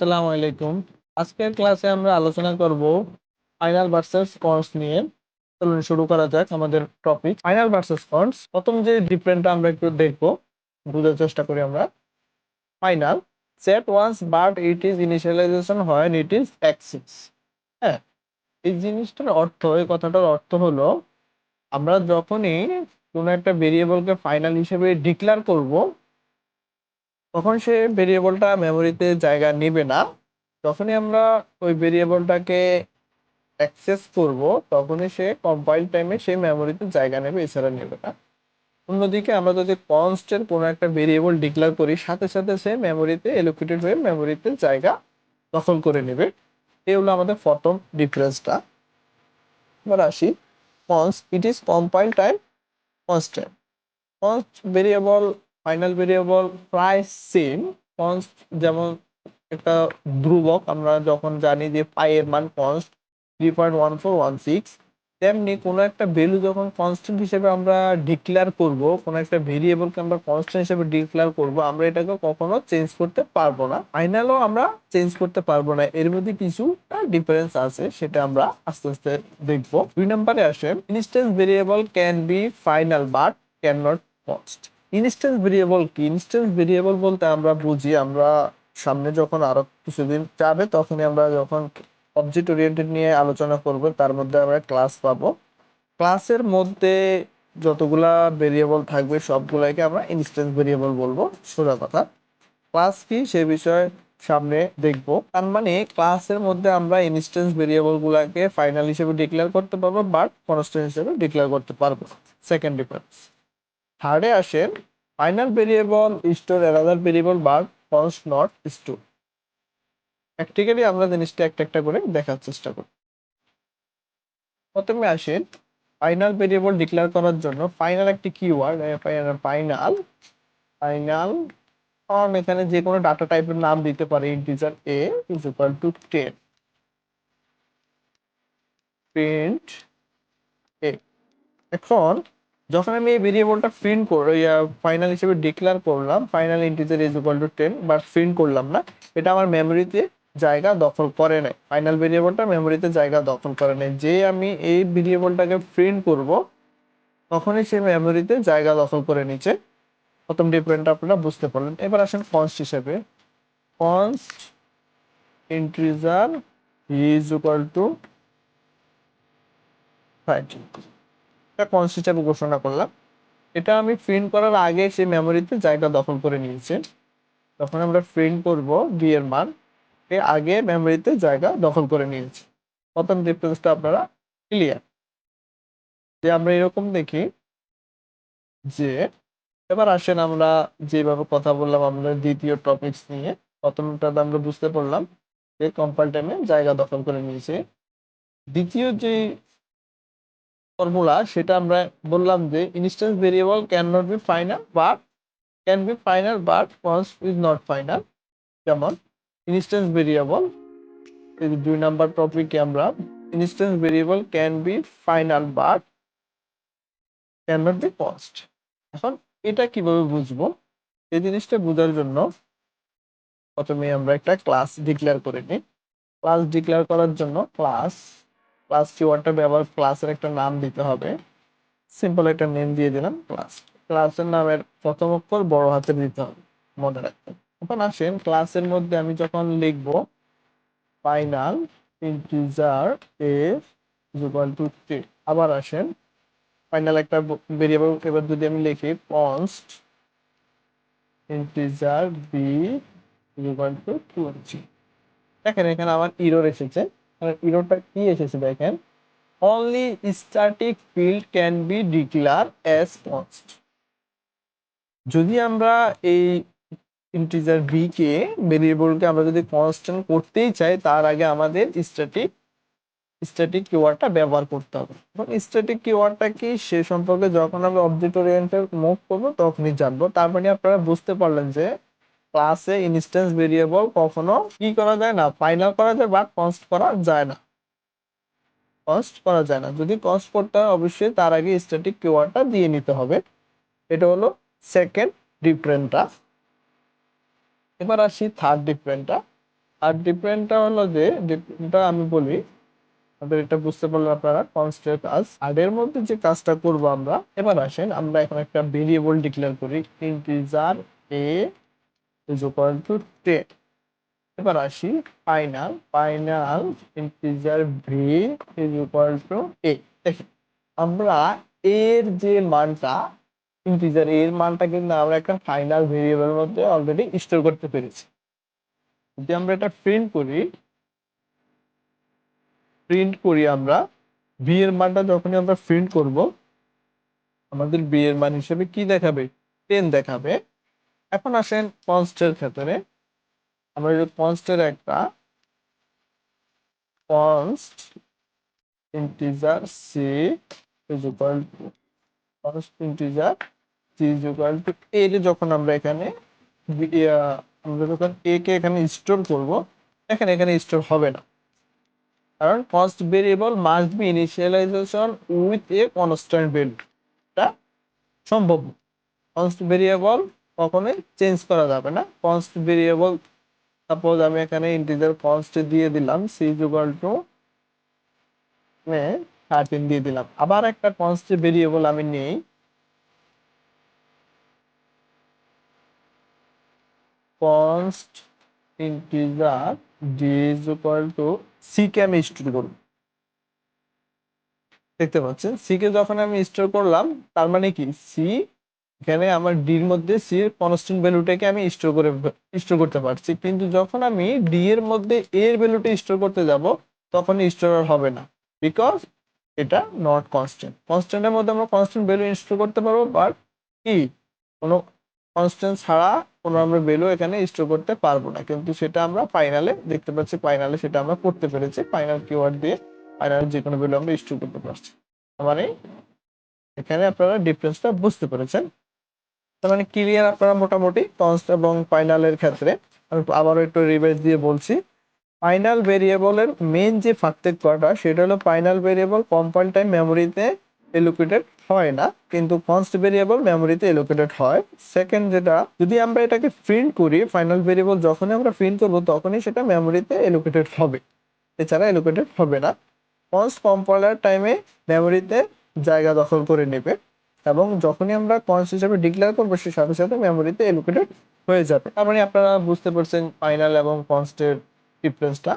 আসসালামু আলাইকুম। আজকের ক্লাসে আমরা আলোচনা করব ফাইনাল ভার্সেস কনস নিয়ে। চলুন শুরু করা যাক আমাদের টপিক। ফাইনাল ভার্সেস কনস, প্রথম যে ডিফারেন্টটা আমরা একটু দেখব, বুঝার চেষ্টা করি আমরা। Final, set once but it is initialization হয় ইট ইজ অ্যাক্সিস। হ্যাঁ এই জিনিসটার অর্থ, এই কথাটার অর্থ হলো, আমরা যখনই কোনো একটা ভেরিয়েবলকে ফাইনাল হিসেবে ডিক্লেয়ার করব তখন সে ভেরিয়েবলটা মেমোরিতে জায়গা নেবে না। যখনই আমরা ওই ভেরিয়েবলটাকে অ্যাক্সেস করব, তখনই সে কম্পাইল টাইমে সেই মেমোরিতে জায়গা নেবে, এছাড়া নেবে না। অন্যদিকে আমরা যদি কনস্টের কোনো একটা ভেরিয়েবল ডিক্লেয়ার করি, সাথে সাথে সে মেমোরিতে এলোকেটেড হয়ে মেমোরিতে জায়গা দখল করে নেবে। এই হলো আমাদের প্রথম ডিফারেন্সটা এবার আসি। Const it is compile time constant const variable final variable প্রায় সেম কনস্ট যেমন একটা ধ্রুবক, আমরা যখন জানি যে পাইয়ের মান const three point one four one six তেমনি কোনো একটা ভ্যালু যখন কনস্ট্যান্ট হিসেবে আমরা ডিক্লেয়ার করব, কোনো একটা ভেরিয়েবলকে আমরা কনস্ট্যান্ট হিসেবে ডিক্লেয়ার করব, আমরা এটাকে কখনো চেঞ্জ করতে পারব না। ফাইনালও আমরা চেঞ্জ করতে পারব না। এর মধ্যে কিছু ডিফারেন্স আছে, সেটা আমরা আস্তে আস্তে দেখব। দুই নম্বরে আসে instance variable can be final but can not const instance variable কি? ইনস্ট্যান্স ভেরিয়েবল বলতে আমরা বুঝি, আমরা সামনে যখন আরও কিছুদিন যাবে, তখনই আমরা যখন অবজেক্ট ওরিয়েন্টেড নিয়ে আলোচনা করব, তার মধ্যে আমরা ক্লাস পাবো। ক্লাসের মধ্যে যতগুলা ভেরিয়েবল থাকবে, সবগুলাকে আমরা ইনস্ট্যান্স ভেরিয়েবল বলব। সোজা কথা। ক্লাস কি? সে বিষয়ে সামনে দেখব। তার মানে ক্লাসের মধ্যে আমরা ইনস্ট্যান্স ভেরিয়েবল গুলাকে ফাইনাল হিসেবে ডিক্লেয়ার করতে পারব বাট কনস্ট্যান্ট হিসেবে ডিক্লেয়ার করতে পারব। সেকেন্ড ডিফারেন্স থার্ডে আসেন final variable store another variable but const not store practically আমরা জিনিসটা একটা একটা করে দেখার চেষ্টা করি। প্রথমে আসেন ফাইনাল ভেরিয়েবল ডিক্লেয়ার করার জন্য ফাইনাল একটি কিওয়ার্ড ফাইনাল ফাইনাল কারণ এখানে যে কোনো ডাটা টাইপের নাম দিতে পারে integer a is equal to ten print a এখন যখন আমি এই ভেরিয়েবলটা প্রিন্ট ফাইনাল হিসেবে ডিক্লেয়ার করলাম final integer is equal to ten but print করলাম না, এটা আমার মেমোরিতে জায়গা দখল করে নেয় ফাইনাল ভেরিয়েবলটা মেমোরিতে জায়গা দখল করে নেয় যে আমি এই ভেরিয়েবলটাকে প্রিন্ট করব, তখনই সে মেমোরিতে জায়গা দখল করে নিচ্ছে প্রথম ডিফারেন্টটা আপনারা বুঝতে পারলেন। এবার আসেন কনস্ট হিসেবে। Const integer is equal to five এটা কনস্ট হিসেবে ঘোষণা করলাম। এটা আমি প্রিন্ট করার আগে সেই মেমোরিতে জায়গা দখল করে নিয়েছে। তখন আমরা প্রিন্ট করব বি এর মান। এ আগে মেমোরিতে জায়গা দখল করে নিয়েছে। প্রথম ডিফারেন্সটা আপনারা ক্লিয়ার যে আমরা এরকম দেখি যে, এবার আসেন আমরা যেভাবে কথা বললাম আমরা দ্বিতীয় টপিকস নিয়ে। প্রথমটা আমরা বুঝতে পারলাম যে কম্পাল টাইমে জায়গা দখল করে নিয়েছে। দ্বিতীয় যে ফর্মুলা সেটা আমরা বললাম যে instance variable can not be final but can be final but const is not final যেমন ইনস্ট্যান্স ভেরিয়েবল এই দুই নাম্বার টপিকে আমরা instance variable can be final but can not be const এখন এটা কীভাবে বুঝব? এই জিনিসটা বোঝার জন্য প্রথমে আমরা একটা ক্লাস ডিক্লেয়ার করে নিই। ক্লাস ডিক্লেয়ার করার জন্য ক্লাস ক্লাস কিওয়ার্ডটা ব্যবহার ক্লাসের একটা নাম দিতে হবে। সিম্পল একটা নেম দিয়ে দিলাম ক্লাস ক্লাসের নামের প্রথম অক্ষর বড় হাতে দিতে হবে মনে রাখবেন এখন আসেন ক্লাসের মধ্যে আমি যখন লিখব final integer f equal to three আবার আসেন ফাইনাল একটা ভেরিয়েবল এবার যদি আমি লিখি const integer b equal to twenty দেখেন, এখানে আমার ইরোর এসেছে। ইরোরটা কি এসেছে দেখেন? Only static field can be declared as const যদি আমরা এই ইন্টিজার বি কে ভেরিয়েবলকে আমরা যদি কনস্ট্যান্ট করতেই চাই, তার আগে আমাদের স্ট্যাটিক স্ট্যাটিক কিওয়ার্ডটা ব্যবহার করতে হবে। এবং স্ট্যাটিক কিওয়ার্ডটা কি? সে সম্পর্কে যখন আমরা অবজেক্ট ওরিয়েন্টেড মুভ করব, তখনই জানব। তার মানে আপনারা বুঝতে পারলেন যে ক্লাসে ইনস্ট্যান্স ভেরিয়েবল কখনো কি করা যায় না? ফাইনাল করা যায় বা কনস্ট করা যায় না। কনস্ট করা যায় না। যদি কনস্ট করতে হয় অবশ্যই তার আগে স্ট্যাটিক কিওয়ার্ডটা দিয়ে নিতে হবে। এটা হলো সেকেন্ড ডিফারেন্টটা এবার আসি থার্ড ডিফারেন্টটা আর ডিফারেন্টটা হলো যে ডিফারেন্টটা আমি বলি, আমাদের এটা বুঝতে পারলে আপনারা কনস্টের কাজ। আর এর মধ্যে যে কাজটা করব আমরা, এবার আসেন আমরা এখন একটা ভেরিয়েবল ডিক্লেয়ার করি integer a is equal to ten এবার আসি final final integer v is equal to a দেখেন, আমরা এর যে মানটা ইন্টিজার এর মানটা কিন্তু আমরা একটা ফাইনাল ভেরিয়েবলের মধ্যে অলরেডি স্টোর করতে পেরেছি। যদি আমরা এটা প্রিন্ট করি প্রিন্ট করি আমরা বি এর মানটা যখনই আমরা প্রিন্ট করব, আমাদের বি এর মান হিসেবে কি দেখাবে? টেন দেখাবে। এখন আসেন কনস্টের ক্ষেত্রে। আমরা যদি কনস্টের একটা const integer c equal to const integer c is equal to a যখন আমরা এখানে আমরা যখন এ কে এখানে স্টোর করব এখানে এখানে স্টোর হবে না। কারণ const variable must be initialization with a constant value এটা সম্ভব কনস্ট ভেরিয়েবল কখনোই চেঞ্জ করা যাবে না। কনস্ট ভেরিয়েবল সাপোজ আমি এখানে ইন্টিজার কনস্ট দিয়ে দিলাম সি ইকুয়াল টু থার্টিন দিয়ে দিলাম। আবার একটা কনস্ট ভেরিয়েবল আমি নেই। Const integer d is equal to c কে আমি স্টোর করব। দেখতে পাচ্ছেন? সি কে যখন আমি স্টোর করলাম, তার মানে কি? সি এখানে আমার ডির মধ্যে সি এর কনস্ট্যান্ট ভ্যালুটাকে আমি স্টোর করে স্টোর করতে পারছি। কিন্তু যখন আমি ডি এর মধ্যে এ এর ভ্যালুটা স্টোর করতে যাব, তখন স্টোর আর হবে না। বিকজ এটা নট কনস্ট্যান্ট কনস্ট্যান্টের মধ্যে আমরা কনস্ট্যান্ট ভ্যালু স্টোর করতে পারব বাট কি? কোনো কনস্ট্যান্ট ছাড়া কোনো আমরা ভ্যালু এখানে স্টোর করতে পারব না। কিন্তু সেটা আমরা ফাইনালে দেখতে পাচ্ছি ফাইনালে সেটা আমরা করতে পেরেছি। ফাইনাল কিওয়ার্ড দিয়ে ফাইনাল যে কোনো ভ্যালু আমরা স্টোর করতে পারছি। মানে এখানে আপনারা ডিফারেন্সটা বুঝতে পেরেছেন। তার মানে ক্লিয়ার আপনারা মোটামুটি কনস্ট এবং ফাইনালের ক্ষেত্রে। আমি আবারও একটু রিভাইজ দিয়ে বলছি। ফাইনাল ভেরিয়েবলের মেন যে পার্থক্যটা, সেটা হলো ফাইনাল ভেরিয়েবল কম্পাইল টাইম মেমোরিতে এলোকেটেড হয় না, কিন্তু কনস্ট ভেরিয়েবল মেমোরিতে এলোকেটেড হয়। সেকেন্ড যেটা, যদি আমরা এটাকে প্রিন্ট করি ফাইনাল ভেরিয়েবল যখনই আমরা প্রিন্ট করব, তখনই সেটা মেমোরিতে এলোকেটেড হবে। এছাড়া এলোকেটেড হবে না। কনস্ট কম্পাইলার টাইমে মেমোরিতে জায়গা দখল করে নেবে। এবং যখনই আমরা কনস্ট হিসেবে ডিক্লেয়ার করব, সে সাথে সাথে মেমোরিতে এলোকেটেড হয়ে যাবে। তার মানে আপনারা বুঝতে পারছেন ফাইনাল এবং কনস্টের ডিফারেন্সটা